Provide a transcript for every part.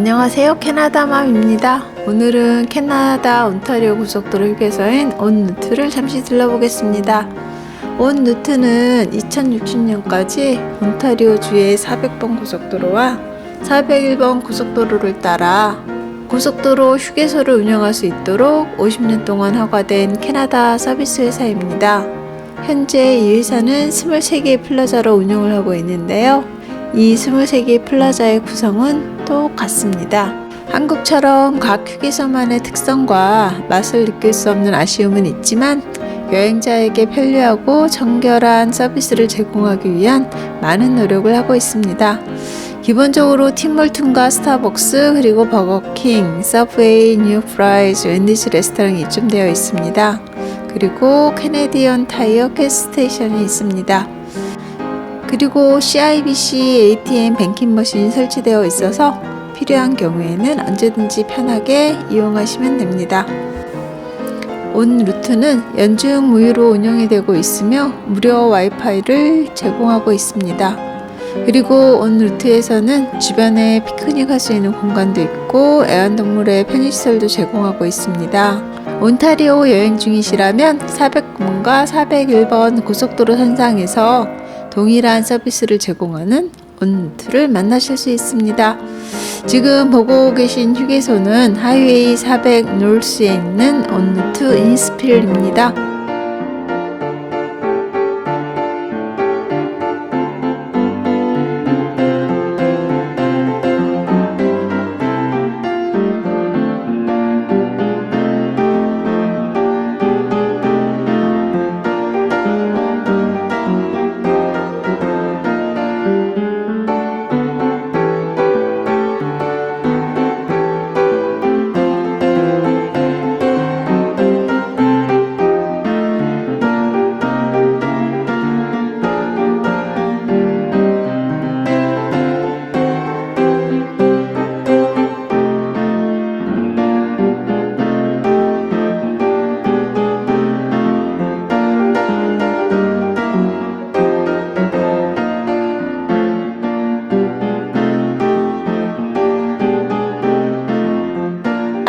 안녕하세요. 캐나다맘입니다. 오늘은 캐나다 온타리오 고속도로 휴게소인 온누트를 잠시 들러보겠습니다. 온누트는 2060년까지 온타리오 주의 400번 고속도로와 401번 고속도로를 따라 고속도로 휴게소를 운영할 수 있도록 50년 동안 허가된 캐나다 서비스 회사입니다. 현재 이 회사는 23개의 플라자로 운영을 하고 있는데요. 이 23개의 플라자의 구성은 똑같습니다. 한국처럼 각 휴게소만의 특성과 맛을 느낄 수 없는 아쉬움은 있지만 여행자에게 편리하고 정결한 서비스를 제공하기 위한 많은 노력을 하고 있습니다. 기본적으로 팀몰튼과 스타벅스 그리고 버거킹, 서브웨이, 뉴 프라이즈, 웬디스 레스토랑이 입점되어 있습니다. 그리고 캐네디언 타이어 캐스테이션이 있습니다. 그리고 CIBC ATM 뱅킹 머신이 설치되어 있어서 필요한 경우에는 언제든지 편하게 이용하시면 됩니다. 온 루트는 연중 무휴로 운영이 되고 있으며 무료 와이파이를 제공하고 있습니다. 그리고 온 루트에서는 주변에 피크닉 할 수 있는 공간도 있고 애완동물의 편의시설도 제공하고 있습니다. 온타리오 여행 중이시라면 400번과 401번 고속도로 선상에서 동일한 서비스를 제공하는 온루트를 만나실 수 있습니다. 지금 보고 계신 휴게소는 하이웨이 400 노스에 있는 온루트 인스필입니다.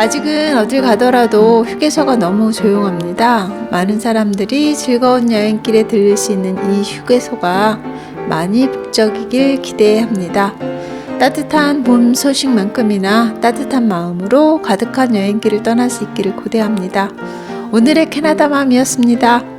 아직은 어딜 가더라도 휴게소가 너무 조용합니다. 많은 사람들이 즐거운 여행길에 들릴 수 있는 이 휴게소가 많이 북적이길 기대합니다. 따뜻한 봄 소식만큼이나 따뜻한 마음으로 가득한 여행길을 떠날 수 있기를 고대합니다. 오늘의 캐나다맘이었습니다.